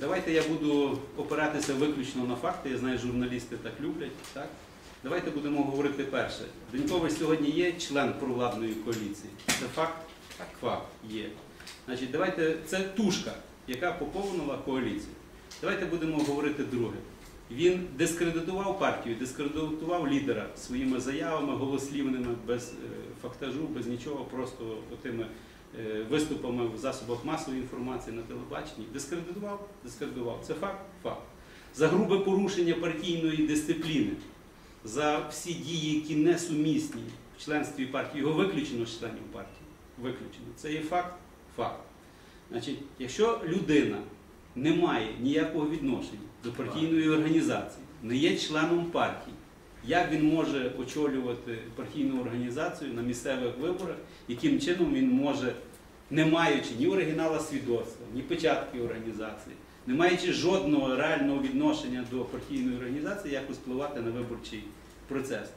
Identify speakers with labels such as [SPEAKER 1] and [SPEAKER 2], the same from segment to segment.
[SPEAKER 1] Давайте я буду опиратися виключно на факти. Я знаю, журналісти так люблять. Так? Давайте будемо говорити перше. Денькович сьогодні є член провладної коаліції. Це факт? Так, факт є. Значить, давайте це тушка, яка поповнила коаліцію. Давайте будемо говорити друге. Він дискредитував партію, дискредитував лідера своїми заявами, голослівними, без е, фактажу, без нічого, просто тими е, виступами в засобах масової інформації на телебаченні. Дискредитував, дискредитував. Це факт? Факт. За грубе порушення партійної дисципліни, за всі дії, які несумісні в членстві партії, його виключено з членів партії. Виключено. Це є факт? Факт. Значить, якщо людина не має ніякого відношення до партійної організації, не є членом партії, як він може очолювати партійну організацію на місцевих виборах, яким чином він може, не маючи ні оригінала свідоцтва, ні печатки організації, не маючи жодного реального відношення до партійної організації, якось впливати на виборчий процес.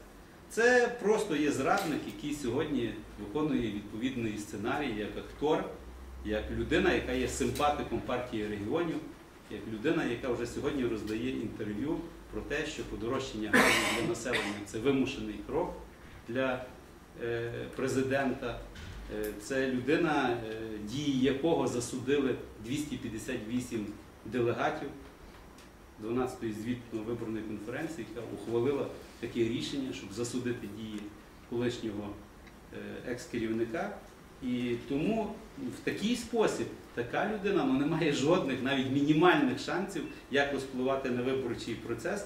[SPEAKER 1] Це просто є зрадник, який сьогодні виконує відповідний сценарій як актор, як людина, яка є симпатиком партії регіонів, як людина, яка вже сьогодні роздає інтерв'ю про те, що подорожчання газу для населення це вимушений крок для е, президента. Е, Це людина, е, дії якого засудили 258 делегатів 12-ї звітно-виборної конференції, яка ухвалила таке рішення, щоб засудити дії колишнього екс-керівника. І тому в такий спосіб така людина ну, не має жодних, навіть мінімальних шансів якось впливати на виборчий процес,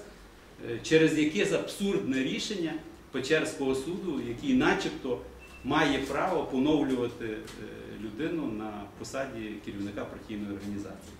[SPEAKER 1] е, через якесь абсурдне рішення Печерського суду, який начебто має право поновлювати е, людину на посаді керівника партійної організації.